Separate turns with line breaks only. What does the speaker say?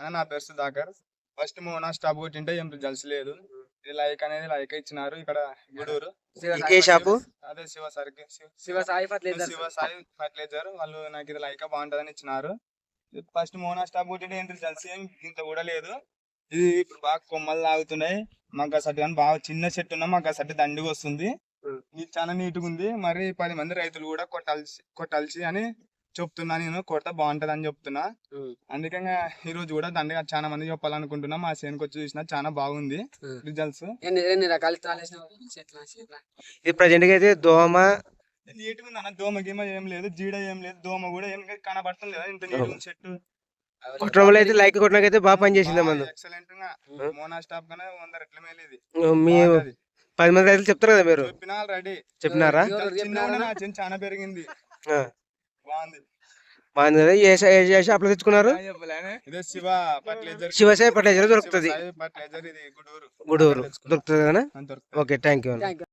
అని నా పేరు సుధాకర్. ఫస్ట్ మోనా స్టాప్ కొట్టింటే ఏం రిజల్ట్స్ లేదు. ఇది లైక్ అనేది లైక్ ఇచ్చినారు ఇక్కడ గూడూరు.
ఏ షాపు?
అదే శివ సర్కి
శివ సాయి ఫర్టిలైజర్
శివ సాయి ఫర్టిలైజర్ వాళ్ళు నాకు ఇది లైక్ బాగుంటదని ఇచ్చినారు. ఫస్ట్ మోనా స్టాప్ కొట్టింటే ఏం రిజల్ట్స్ ఏం ఇంత కూడా లేదు. ఇది ఇప్పుడు బాగా కొమ్మలు లాగుతున్నాయి మాకు ఆ సట్టు కానీ బాగా చిన్న చెట్టు ఉన్నా మాకు ఆ సట్టు దండిగా వస్తుంది. ఇది చాలా నీట్గా ఉంది. మరి పది మంది రైతులు కూడా కొట్టాల్సి కొట్టాల్సి అని చెప్తున్నా నేను కొడితే బాగుంటది అని చెప్తున్నా అందుకని ఈ రోజు కూడా దండిగా చాలా మంది చెప్పాలనుకుంటున్నా. మా సేనుకి వచ్చి చూసిన చాలా బాగుంది. రిజల్ట్స్.
ఎన్ని రకాలు
ఇది ప్రజెంట్గా అయితే దోమ
నీట్గా ఉంది అన్న దోమ గీమ ఏం లేదు జీడ ఏం లేదు దోమ కూడా ఏం కనబడుతుంది కదా ఇంత ఉంది చెట్టు.
కొట్టడం వల్ల అయితే లైక్ బాగా పనిచేసింది మందు.
ఎక్సలెంట్గా మోనా స్టాప్ కన్నా వంద రెట్ల మేలు ఇది.
మీ
బాగుంటది.
పది మంది రైతులు చెప్తారు కదా మీరు? చెప్పినారా?
చాలా పెరిగింది. బాగుంది.
ఏ తెచ్చుకున్నారు?
ఇదే శివ ఫర్టిలైజర్.
శివసాయి ఫర్టిలైజర్ దొరుకుతుంది.
గుడూరు.
గూడూరు. దొరుకుతుంది కదా? Okay thank you
thank you